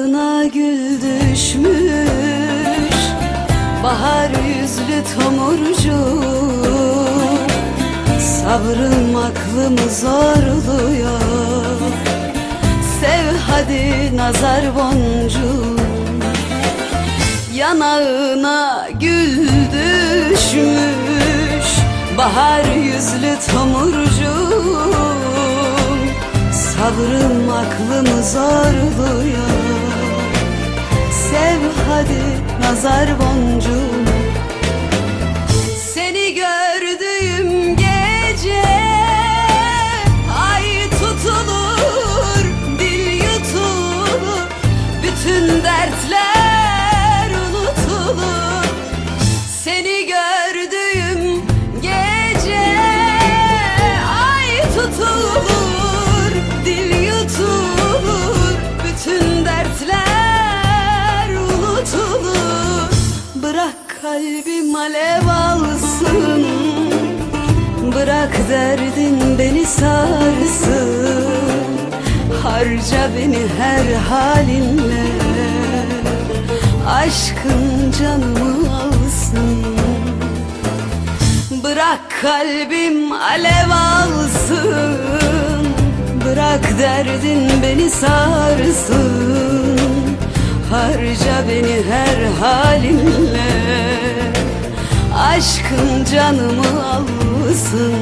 Dalına gül düşmüş Bahar yüzlü tomurcu. Sabrım aklımı zorluyor Sev hadi nazar boncuğu. Yanağına gül düşmüş Bahar yüzlü tomurcuğum Sabrım aklımı zorluyor Sev hadi nazar boncuğum Seni gördüğüm gece Ay tutulur, dil yutulur. Bütün dertler kalbim alev alsın. Bırak derdin beni sarsın. Harca beni her halinle. Aşkın canımı alsın. Bırak kalbim alev alsın. Bırak derdin beni sarsın. Harca beni her halinle Aşkın canımı alsın